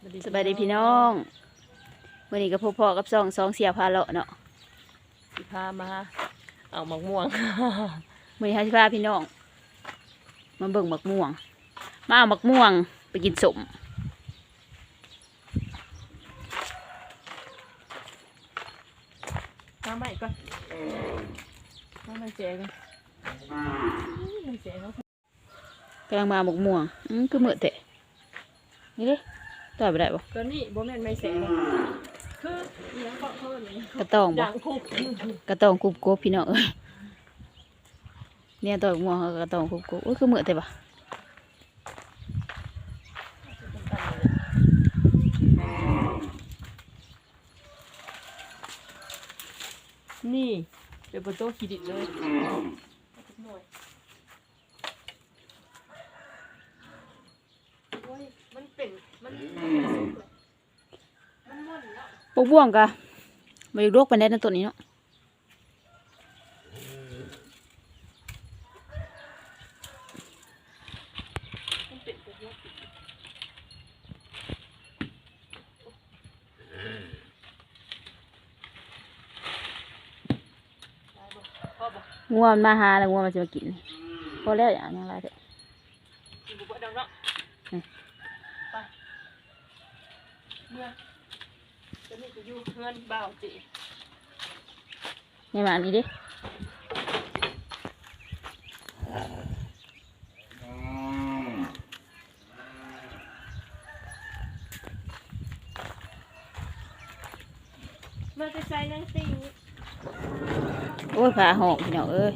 สบายดีพี่น้องมื่อนี้ก็พบพ่อกับสองสองเสียพาเลาะเนาะสิพามาเอามะม่วงมื่อนี้ให้พาพี่น้องมาเบิ่งหมักม่วง มาเอาหมักม่วงไปกินสมมาใหม่ก่อนมาใหม่เจ๊กันไม่เจ๊เนาะกำลังมาเอาหมักม่วงอืมคือเหมือเตะนี่เด้ ต่อยไปได้ปะตัวนี้บ่แม่นไม่เจ๊เลยคืออีหยังก็เพิ่นนี่กระตองปะด่างคุกกระตองคุบโกบพี่น้องเอ้ยเนี่ยต่อยหมักม่วงเขาก็กระตองคุบโกบโอ้ยคือเหมือเตะปะนี่เดี๋ยวประตูขีดิดเลยโอ้ยมันเป็นมันมันม่วนเนาะพวกบ่วงกะมาอยู่โรคไปได้ในตัวนี้เนาะงัวมันมาหาแล้วงัวมันจะมากินพอแล้วอย่างยังไรเถอะ กินบุบเดังเนาะ อืม ไป เมื่อจะนี่จะอยู่เพื่อนบ่าวจีในหมานี้เดิมาจะใช้นั่งติงโอ้ยฟ้าห้องพี่น้องเอ้ย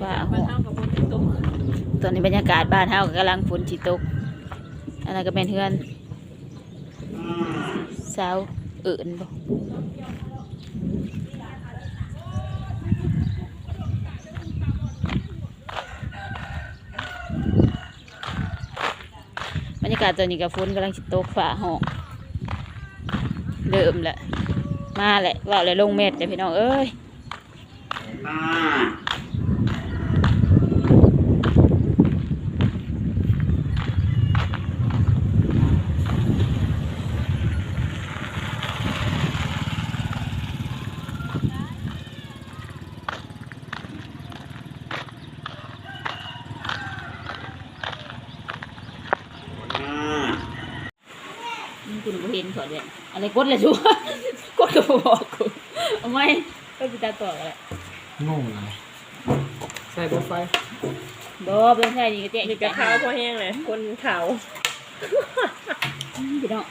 ฟ้าห้มาองเท่ากับคนที่ตกตอนนี้บรรยากาศบ้านเฮาก็กำลังฝนสิตกอันนั้นก็เป็นเฮือน สาวเอิ่นบ่บรรยากาศตอนนี้ก็ฝนกำลังสิตกฟ้าหองเริ่มแหละมาแหละว่าเลยลงเม็ดเลยพี่น้องเอ้ย นี่คุณบ่เห็นขอดเลยอะไร กดเลยชัวกดก็บ่บอกกูเอาไหมก็จะตาต่อกันแหละงงเลยใส่โปรไฟล์บ่เป็นใช่นี่ก็เจ๊นี่กระขาวพอแห้งเลยคนขาวพี่น้อง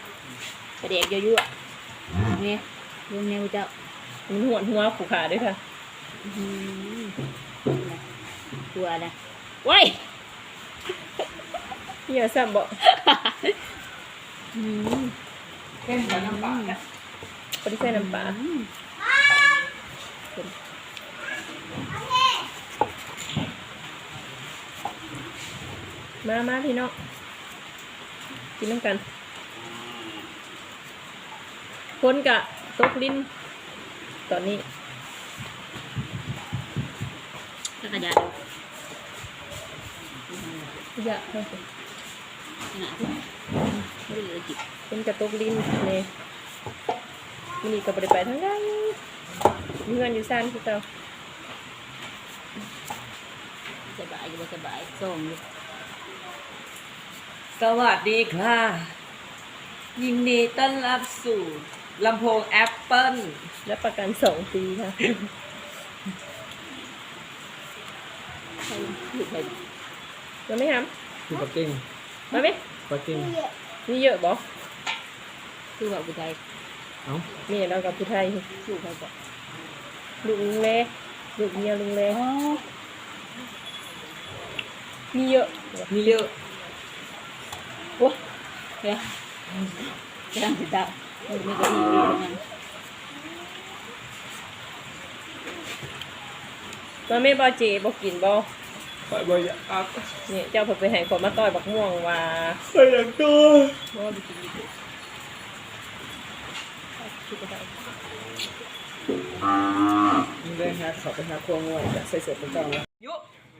กระเด็กเยอะๆนี่ลุงเนี่ยกูเจ้ามันหัวหัวผูกขาด้วยค่ะอื้อหือตัวนะไว้ยเฮียซ้ำบอก อืมแค่ใส่น้ำปลาปฏิเสธน้ำปลามามาพี่น้องกินน้ำกันคนกะตกลิ้น ตอนนี้แล้วกระยาดอยากให้ขนาดที่ไม่ ได้เหลือจิบคนกะตกลิ้นเลยมันนี่ก็บริไปทั้งนั้นมีเงินอยู่ซ่านคือเก่าสบายอยู่บ่สบายส่งอยู่สวัสดีค่ะ ยินดีต้อนรับสู่ลำโพงแอปเปิลและประกันสองปีค่ะใครอยู่ใครมาไหมครับคือปักกิ่งมาไหมปักกิ่ง มีเยอะบ่คือว่าผู้ชายเอ้านี่เรากับผู้ไทยสู้ใครบ่ลูกลุงเลลูกเมียลุงเลอ๋อมีเยอะมีเยอะโอ้เดี๋ยวกำลังสิตามันมีเก็อีอยู่ตรงนั้นมาไม่บ่เจบ่กินบ่ ไปบ่อยอักเนี่ยเจ้าเพิ่นไปให้คนมาต้อยบักม่วงว่าไปอย่างตัวบ่ได้กินดิได้ฮกเขาไปหาควงง่วยใส่เสื้อเป็นกลางแล้วยุ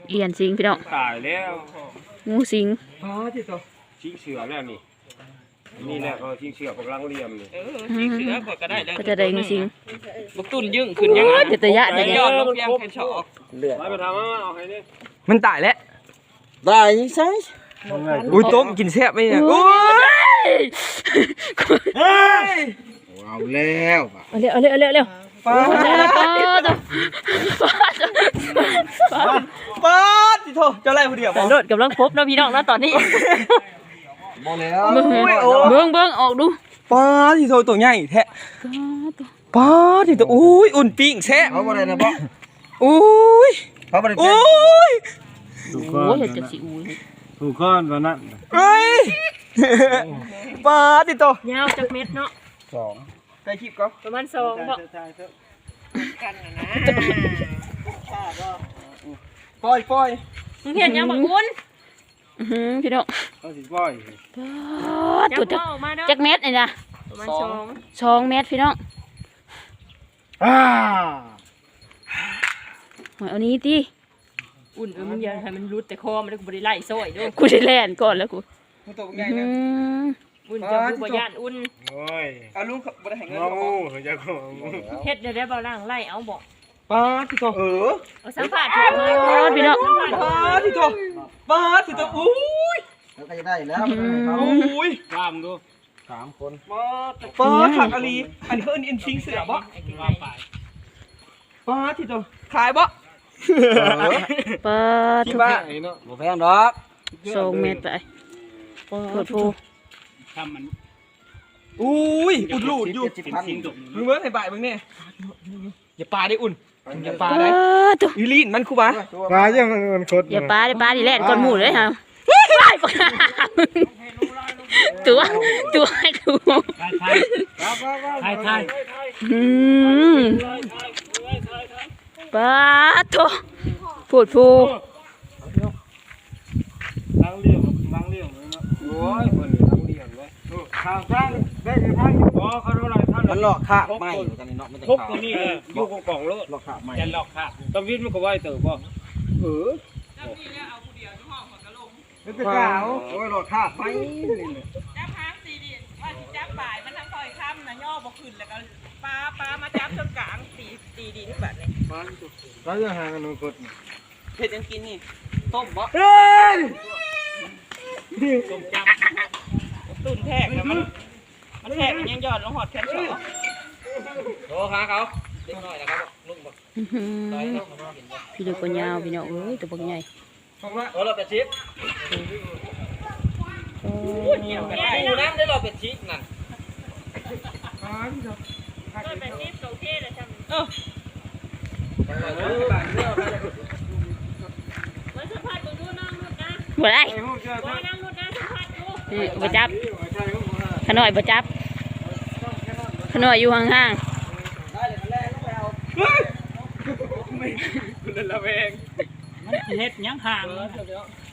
เอียนสิงพี่น้องตายแล้วงูสิงอ๋อที่ตัวชี้เสือแล้วนี่นี่แหละเขาทิ้งเชือกกำลังเลียมนี่เออที่เสือก็ได้แล้วก็จะได้จริงบุกตุนยึ่งขึ้นยังโอ้ยเดี๋ยวต่ยะเดี๋ยวยอดลงยังแค่ชอกเลือดไปไปทำมาเอาให้นี่ มันตายแล้วได้ใช่อุ้ยต้มกินแซ่บไหมเนี่ยโอ้โอ้ยยเอาแล้วป่ะเอาเร็วเอาเร็วเอาเร็วเอาเร็วป้าป้าตัวป้าตัวป้าที่โทษเจ้าไรผู้เดียวตำรวจกำลังพบเนาะพี่น้องเนาะตอนนี้บอกแล้วเบิ่งเบิ่งเบิ่งออกดูป้าที่โทษตัวใหญ่แท้ป้าตัวป้าที่ตัวอุ้ยอุ่นปิ้งแซ่บเขาบอกอะไรนะพ่ออุ้ย เขาบอกอะไรอุ้ยถูกโอ้ยเห็ดจังสิอุ้ยถูกก้อนตอนนั้นเฮ้ยป้าที่โตยาวจักเม็ดเนาะสองไปคลิปก็ประมาณสองบ่ปล่อยปล่อยมึงเห็นยังบักอุ้นอื้อหือพี่น้องเขาสิก้อยป้ายัตัวบจักเข้าออกมาเนาะจักเม็ดนี่นะประมาณสอง สองเม็ดพี่น้องอ่า เอานี้ติอุ่นเออมึงอย่าให้มันรุดแต่คอมันก็บ่ได้ไล่ซอยเด้วยกูได้แล่นก่อนแล้วกูมันตัวใหอื้ญ่อนะหืออุ่นจะผู้บ่ย่านอุ่นโอ้ยเอาลุงเขาบ่ได้ให้เงินงอหรอกงูเขาจะก็งูเฮ็ดได้ได้บ่ล่างไล่เอาบ่ป้าที่โตเออเอาสัมภาษณ์เถอะมาป้าพี่น้องป้าที่โตป้าที่โตอุ้ยแล้วก็จะได้แล้วอุ้ยกล้ามดูสามคนป้าป้าถักอาลีอันนี้คืออินซิงเสือบ่ว่าไปป้าที่โตขายบ่ ป้าที่ทุกบ้าไอ้เนาะบ่แพงดอกสองเม็ดไปโคตรฟูทำมันอุ้ยอุ่นรูดอยู่เจ็ดสิบพันทิ้งดุมึงเบิ่งให้บ่ายมึงเนี่ยอย่าปลาได้อุ่นอย่าปลาป้าได้ตัวอีลีนมันคูบ้าปลายังมันคดอย่าป้าได้ป้าดิแล่นก่อนหมู่เลยฮะว้ายปากตัวตัวให้ดูทายทายทายทายอืม ป้าตัวพูดพูล้างเลี้ยงล้างเลี้ยงเลยนะโอ้ยคนล้างเลี้ยงเลยทางสร้างได้ทางอ๋อเขาเท่าไรท่านมันหลอกคาบไม่กันนี่เนาะมันจะทุบขาวตัวนี้เลยอยู่กล่องโลดหลอกคาบไม่ยันหลอกค่ะตวิทมันก็ไหวเติบบ่เออไม่เป็นกล่าวโอ้ยหลอกคาบไม่จับหางตีดิว่าจับบ่ายมันทั้งคอยค้ำนะย่อบ่ขึ้นแล้วก็ ปลาปลามาจับจนกลางตีตีดินแบบนี้แล้วจะหากันนกดเผ็ดยังกินนี่ต้มบ่ตุ่นแทกนะมันมันแทกมันยังยอดลงหอดแค่สองโอ้ขาเขาเล็กน้อยนะครับนุ่มบ่อื้อหือพี่ดูคนยาวพี่น้องเอ้ยตัวบักใหญ่ผมว่าโอ้เราเป็ดชิปโอ้เกี่ยวกันปูน้ำได้เราเป็ดชิกนั่นเป็นที่โอเคเลยจ้ะเออมาสัมภาษณ์เบิ่งดูน้องนุชนะ บ่ได้ว่าน้องนุชนะสัมภาษณ์ดูนี่บ่จับขน่อยบ่จับขน่อยอยู่ห่างคุณละเวงมันเฮ็ดยังห่าง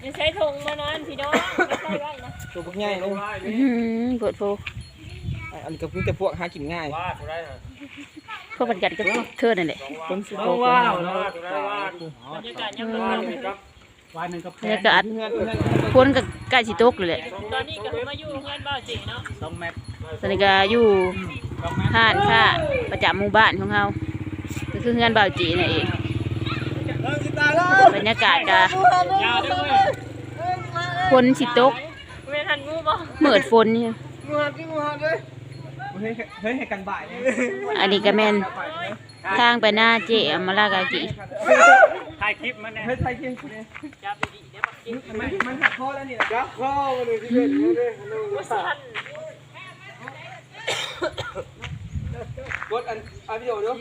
อย่าใช้ธงมานอนพี่น้องไม่ใช่ไว้นะตัวพวกง่ายเลยๆอื้อหือปวดโฟอั นนี้ก็เพิ่งแต่พวกหากินง่ายว่าตัวได้เพราะมันกัดกับเธอนั่นแหละคนสิว้าวว้าวตัวได้ว่าบรรยากาศยังว่าเป็นหนึ่งกับว่าหนึ่งกับบรรยากาศฝนก็ใกล้สิตกเลยแหละตอนนี้ก็มาอยู่เพื่อนบ้านจีเนาะสองเมตรตอนนี้ก็อยู่ห้านค่าประจำหมู่บ้านของเราก็คือเฮือนบ่าวจีนั่นเองบรรยากาศก็ยาวด้วยฝนสิตกเวทันงูบ่เมิดฝนนี่เฮ้ย เฮ้ยให้กันบ่ายเลยอันนี้ก็แม่นทางไปหน้าเจอมาลากากิถ่ายคลิปมันเนี่ยเฮ้ยไทยเที่ยงคืนจับดีๆเดี๋ยวปักกินมันมันหักคอแล้วนี่นะยักษ์เข้ามาเลยที่เป็นนี่เลยสั่นกดอันอันวิดีโอเดี๋ยว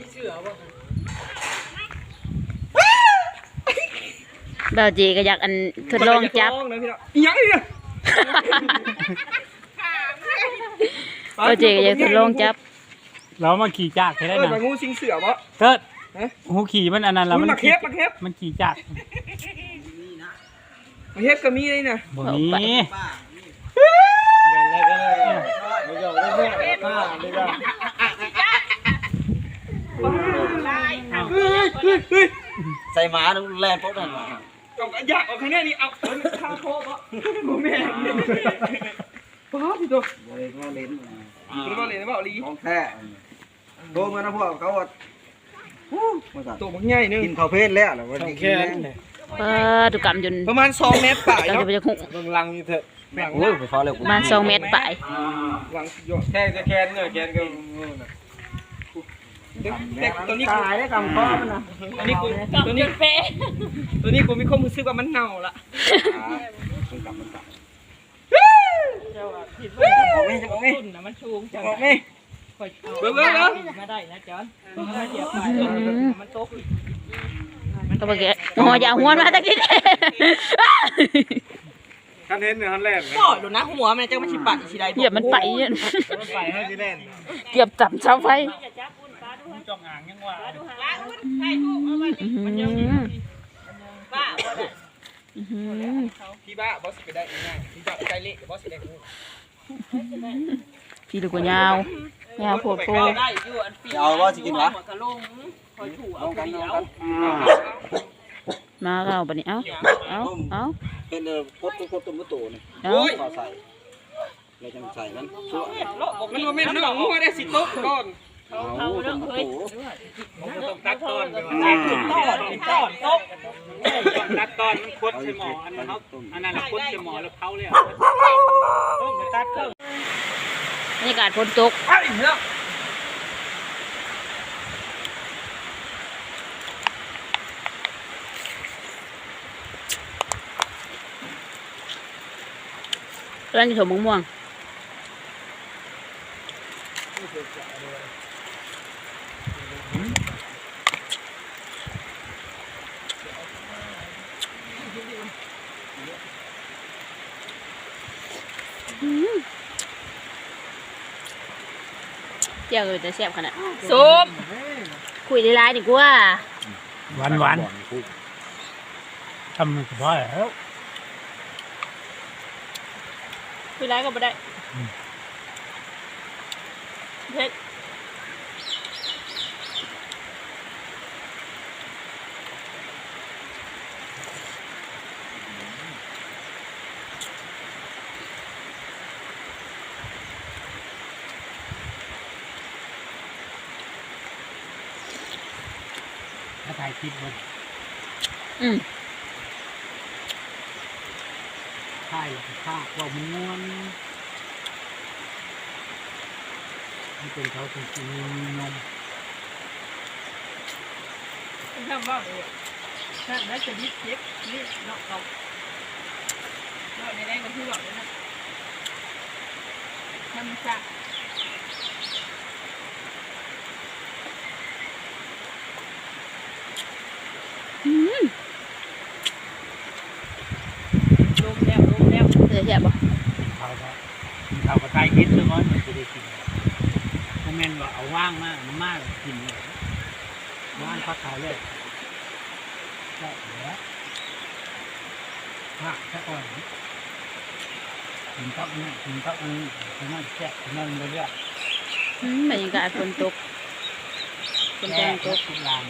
บ่าวจีก็อยากอันทดลองจับนะพี่น้ องอีหยังนี่เนี่ยบ่าวจีก็อยากทดลองจับ เรามาขี่จากใช่เอได้อนะมางูสิงเสือบ่ เติดฮะ หูขี่มันอันนั้นแล้วมัมันนมาเคขี่ฟมาเคฟมันขี่จากมาเคฟก็มีเลยนะบ่มีแม่เลยก็เลยไม่ยอมไม่แม่ป้าเลยก็เฮ้ยเฮ้ยเฮ้ยใส่หมาแลนปุ๊บนั่นเอาอยากเอาคะแนนนี้เอาเอาข้าวโคบ่บ่แม่นป้าพี่ ดูบ่ได้มาเล่นคุณว่าเลยนะว่าลีของแท้โตมานะพวกเขาว่าฮู้มาสั่นตัวมันใหญ่นึงกินข้าวเพลแล้วแล้ววันนี้กินแรงเออตุกรรมจนประมาณ2เมตรป่ายเราเนาะจะไปจะหุเบิ่งลังนี่เถอะแม่งโอ้ยไปฟ้าแล้วกูมาสองเมตรไปลังยอดแค่จะแคนเงยแคนก็เด็กตัวนี้กูตายได้กำข้อมันนะตัวนี้กูตัวนี้ตัวนี้กูมีความรู้สึกว่ามันเน่าละมันกลับมันกลับเจ้าว่าผิดว่าออกไหมออกไหม ต้นน่ะมันสูงจังออกไหมค่อยเบิ่งเบิ่งเบิ่ง มาได้นะจอนมาเสียไปมันตกก็บอกแกหัวอย่าหัวมาตะกี้คันเห็นเนี่ยคันแรกปล่อยดูนะหัวมันจะมาชิปัดอีกทีใดเหยียบมันไปเนี่ยมันไปให้ที่แน่นเกือบจับเสาไฟจ้องอ่างยังว่าอื้อหือ พี่บ้าบอสไปได้ง่ายพี่บ้าใจเละบอสได้งูพี่ลูกก็ยาวยาวโผล่โผล่ได้อยู่อันเปียเอาว่าสิกินวะก็ลงคอยถูลเอาองกันลเดีองยวกันมาเอาบัดนี้เอ้าเอ้าเอ้าเป็นเออพดพดตัวมือโตนี่เอ้าขอใส่เราจะใส่มันชั่วมันว่าแม่นน้องงูได้สิตกก่อน เอาตัวมือโตผมก็ต้องตัดตอนไปว่าอ่าตอนตอนต้องตัดตอนมันคดใส่หมออันนั้นเขาอันนั้นน่ะคดใส่หมอแล้วเผาเลยต้องตัดเครื่องบรรยากาศฝนตกไอ้เนาะร้านอยู่ถมมะม่วง เจ้าก็จะแซ่บขนาดซุปคุยหลายๆดีกว่าหวานหวานทำมันเฉพาะแล้วคุยไรก็ไม่ได้เผ็ด คลิปมันอืมถ่ายแล้วก็ฆ่าว่ามันม้วนมันเป็นเขาจริงๆมีนมทำว่าเลยถ้าได้จะยิบเจ็บนี่นอกเราเราในแรงมันที่หลอดเลยนะทำจาก ลมแล้วลมแล้วเดี๋ยวแซ่บบ่เขาก็เขาก็ตายคิดซะก่อนมันจะได้กินโมเมนว่าเอาว่างมากมันมากกินเลยว่างพักขายเลยได้แล้วพักซะก่อนกินต๊อกนี่กินต๊อกนี่กินนั่นแซ่บกินนั่นเรื่อยอืมบรรยากาศฝนตกฝนแดงตกทุกอย่าง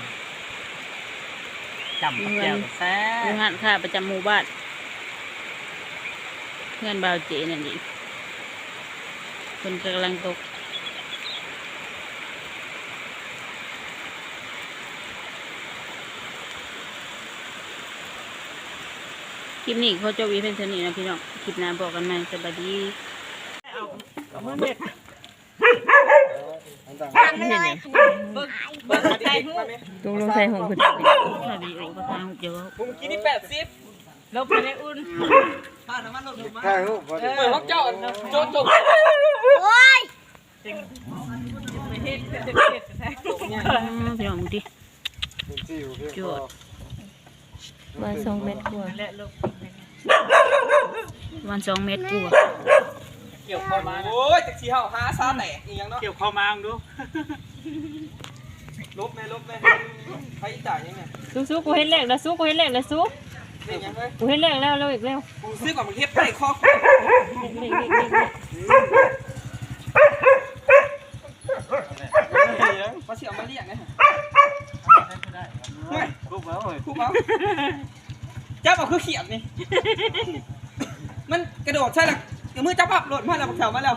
จำกับแก้วกับแซ่โรงงานค่ะประจำหมู่บ้านเงินบาวเจนั่นเองฝนกำลังตกคลิปนี้เขาจะวีเป็นเท่านี้นะพี่น้องคลิปหน้าบอกกันใหม่สวัสดีไม่เห็นยังเบิ้งเบิ้งใจหูตรงลงใส่หงคุณถ้าดีโอ้ก็ทางเดี๋ยวผมกินนี่แปดสิบลบไปในอุ่นถ่ายรูปบ่ได้เปิดห้องเจ้าโจโจไปเฮ็ดเป็นเด็กเฮ็ดแท้พี่น้องดิเป็นสิวเพียงจวดมาสองเม็ดกว่าและลบวันสองเมตรกว่า เกี่ยวเข้ามาโอ้ยจากสีเฮาหาซาแตกอีกอย่างเนาะเกี่ยวเข้ามาดูลบไหมลบไหมใครจ่ายยังไงสู้สู้กูเห็นเลขแล้วสู้กูเห็นเลขแล้วสู้เล่นยังไงกูเห็นเลขแล้วแล้วอีกแล้วกูซื้อก่อนมึงเทียบไก่คอเลขเลขเลขเลขมาเสียมาเรียกนะรูปแล้วเว้ยคู่เขาจับเอาคือเขียดนี่มันก ระโดดใช่หรอมือจับปั๊บโหลดมาแล้วบักแถวมาแล้ว